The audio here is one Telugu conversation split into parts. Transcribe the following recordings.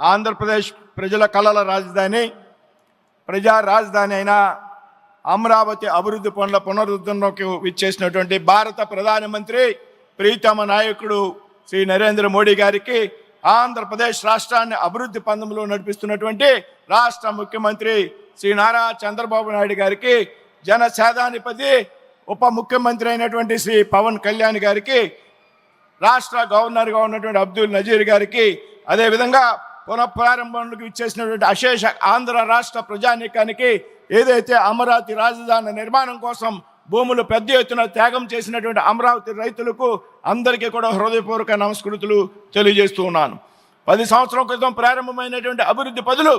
ఆంధ్రప్రదేశ్ ప్రజల కళల రాజధాని ప్రజా రాజధాని అయిన అమరావతి అభివృద్ధి పనుల పునరుద్ధరణకు విచ్చేసినటువంటి భారత ప్రధానమంత్రి ప్రీతమ నాయకుడు శ్రీ నరేంద్ర మోడీ గారికి ఆంధ్రప్రదేశ్ రాష్ట్రాన్ని అభివృద్ధి పందంలో నడిపిస్తున్నటువంటి రాష్ట్ర ముఖ్యమంత్రి శ్రీ నారా చంద్రబాబు నాయుడు గారికి జనసేనాధిపతి ఉప ముఖ్యమంత్రి అయినటువంటి శ్రీ పవన్ కళ్యాణ్ గారికి రాష్ట్ర గవర్నర్గా ఉన్నటువంటి అబ్దుల్ నజీర్ గారికి అదేవిధంగా పునఃప్రారంభంలోకి ఇచ్చేసినటువంటి అశేష ఆంధ్ర రాష్ట్ర ప్రజానీకానికి ఏదైతే అమరావతి రాజధాని నిర్మాణం కోసం భూములు పెద్ద ఎత్తున త్యాగం చేసినటువంటి అమరావతి రైతులకు అందరికీ కూడా హృదయపూర్వక నమస్కృతులు తెలియజేస్తూ ఉన్నాను. పది సంవత్సరం క్రితం ప్రారంభమైనటువంటి అభివృద్ధి పదులు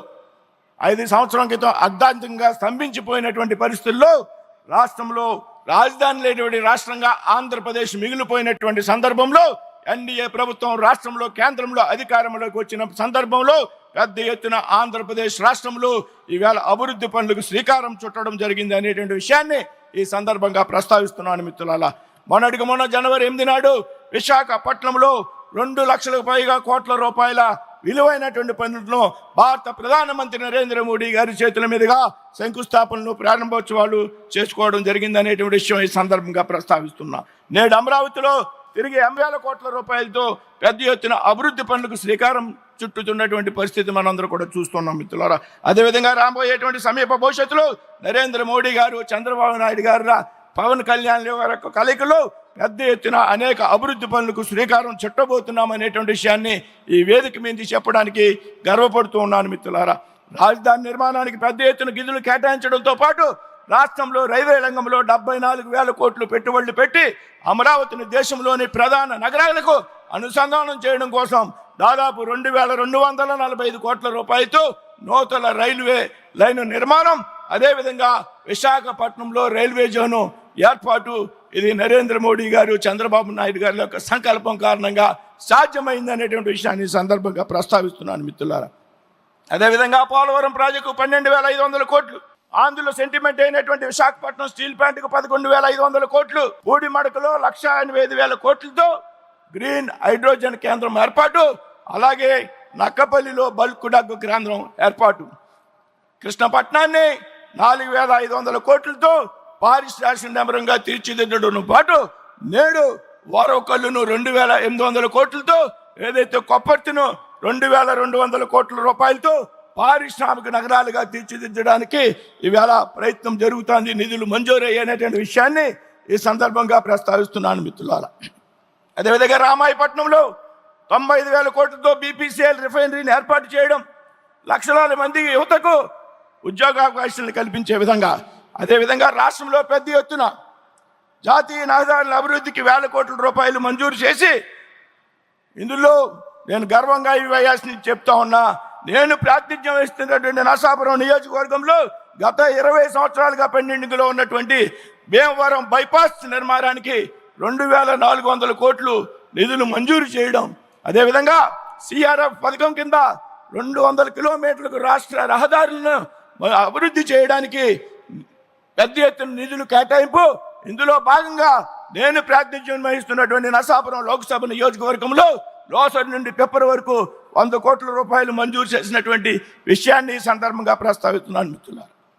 ఐదు సంవత్సరం క్రితం అర్ధాంతంగా స్తంభించిపోయినటువంటి పరిస్థితుల్లో రాష్ట్రంలో రాజధాని లేనటువంటి రాష్ట్రంగా ఆంధ్రప్రదేశ్ మిగిలిపోయినటువంటి సందర్భంలో ఎన్డీఏ ప్రభుత్వం రాష్ట్రంలో కేంద్రంలో అధికారంలోకి వచ్చిన సందర్భంలో పెద్ద ఎత్తున ఆంధ్రప్రదేశ్ రాష్ట్రంలో ఈవేళ అభివృద్ధి పనులకు శ్రీకారం చుట్టడం జరిగింది అనేటువంటి విషయాన్ని ఈ సందర్భంగా ప్రస్తావిస్తున్నాను మిత్రులారా. మొన్నటికి మొన్న జనవరి ఎనిమిది నాడు విశాఖపట్నంలో రెండు లక్షలకు పైగా కోట్ల రూపాయల విలువైనటువంటి పనులను భారత ప్రధానమంత్రి నరేంద్ర మోడీ గారి చేతుల మీదుగా శంకుస్థాపనలు ప్రారంభోత్సవాలు చేసుకోవడం జరిగింది అనేటువంటి విషయం ఈ సందర్భంగా ప్రస్తావిస్తున్నా. నేడు అమరావతిలో తిరిగి ఎనభై కోట్ల రూపాయలతో పెద్ద ఎత్తున అభివృద్ధి పనులకు శ్రీకారం చుట్టుతున్నటువంటి పరిస్థితి మనందరూ కూడా చూస్తున్నాం మిత్రులారా. అదేవిధంగా రాబోయేటువంటి సమీప భవిష్యత్తులో నరేంద్ర మోడీ గారు చంద్రబాబు నాయుడు గారు పవన్ కళ్యాణ్ గారి యొక్క కలయికలో పెద్ద ఎత్తున అనేక అభివృద్ధి పనులకు శ్రీకారం చుట్టబోతున్నాం అనేటువంటి విషయాన్ని ఈ వేదిక మీద చెప్పడానికి గర్వపడుతూ ఉన్నాను మిత్రులారా. రాజధాని నిర్మాణానికి పెద్ద ఎత్తున నిధులు కేటాయించడంతో పాటు రాష్ట్రంలో రైల్వే రంగంలో డెబ్బై నాలుగు వేల కోట్లు పెట్టుబడులు పెట్టి అమరావతిని దేశంలోని ప్రధాన నగరాలకు అనుసంధానం చేయడం కోసం దాదాపు రెండు వేల రెండు వందల నలభై ఐదు కోట్ల రూపాయలతో నూతన రైల్వే లైన్ నిర్మాణం అదేవిధంగా విశాఖపట్నంలో రైల్వే జోను ఏర్పాటు. ఇది నరేంద్ర మోడీ గారు చంద్రబాబు నాయుడు గారి యొక్క సంకల్పం కారణంగా సాధ్యమైంది అనేటువంటి విషయాన్ని సందర్భంగా ప్రస్తావిస్తున్నాను మిత్రులారా. అదేవిధంగా పోలవరం ప్రాజెక్టు పన్నెండు వేల ఐదు వందల కోట్లు ఆంధ్రలో సెంటిమెంట్ అయినటువంటి విశాఖపట్నం స్టీల్ ప్లాంట్కు పదకొండు వేల ఐదు వందల కోట్లు పూడి మడకలో లక్ష ఎనభై ఐదు వేల కోట్లతో గ్రీన్ హైడ్రోజన్ కేంద్రం ఏర్పాటు అలాగే నక్కపల్లిలో బల్క్ డగ్గు కేంద్రం ఏర్పాటు. కృష్ణపట్నాన్ని నాలుగు వేల ఐదు వందల కోట్లతో పారిశ్రామిక నగరంగా తీర్చిదిద్దడంతో పాటు నేడు వరవకల్లును రెండు వేల ఎనిమిది వందల కోట్లతో ఏదైతే కొప్పర్తిను రెండు వేల రెండు వందల కోట్ల రూపాయలతో పారిశ్రామిక నగరాలుగా తీర్చిదిద్దడానికి ఈవేళ ప్రయత్నం జరుగుతోంది నిధులు మంజూరు అయ్యేటువంటి విషయాన్ని ఈ సందర్భంగా ప్రస్తావిస్తున్నాను మిత్రులారా. అదేవిధంగా రామాయపట్నంలో తొంభై ఐదు వేల కోట్లతో బీపీసీఎల్ రిఫైనరీని ఏర్పాటు చేయడం లక్షలాది మంది యువతకు ఉద్యోగావకాశాలను కల్పించే విధంగా అదేవిధంగా రాష్ట్రంలో పెద్ద ఎత్తున జాతీయ రహదారుల అభివృద్ధికి వేల కోట్ల రూపాయలు మంజూరు చేసి ఇందులో నేను గర్వంగా ఈ వేయాల్సి చెప్తా ఉన్నా నేను ప్రాతినిధ్యం వహిస్తున్నటువంటి నరసాపురం నియోజకవర్గంలో గత ఇరవై సంవత్సరాలుగా పెండింగ్లో ఉన్నటువంటి భీమవరం బైపాస్ నిర్మాణానికి రెండు వేల నాలుగు వందల కోట్లు నిధులు మంజూరు చేయడం. అదేవిధంగా సిఆర్ఎఫ్ పథకం కింద రెండు వందల కిలోమీటర్లకు రాష్ట్ర రహదారులను అభివృద్ధి చేయడానికి పెద్ద ఎత్తున నిధులు కేటాయింపు. ఇందులో భాగంగా నేను ప్రాతినిధ్యం వహిస్తున్నటువంటి నరసాపురం లోక్సభ నియోజకవర్గంలో లోసరి నుండి పెప్పర్ వరకు వంద కోట్ల రూపాయలు మంజూరు చేసినటువంటి విషయాన్ని ఈ సందర్భంగా ప్రస్తావిస్తున్నాను మిత్రులారు.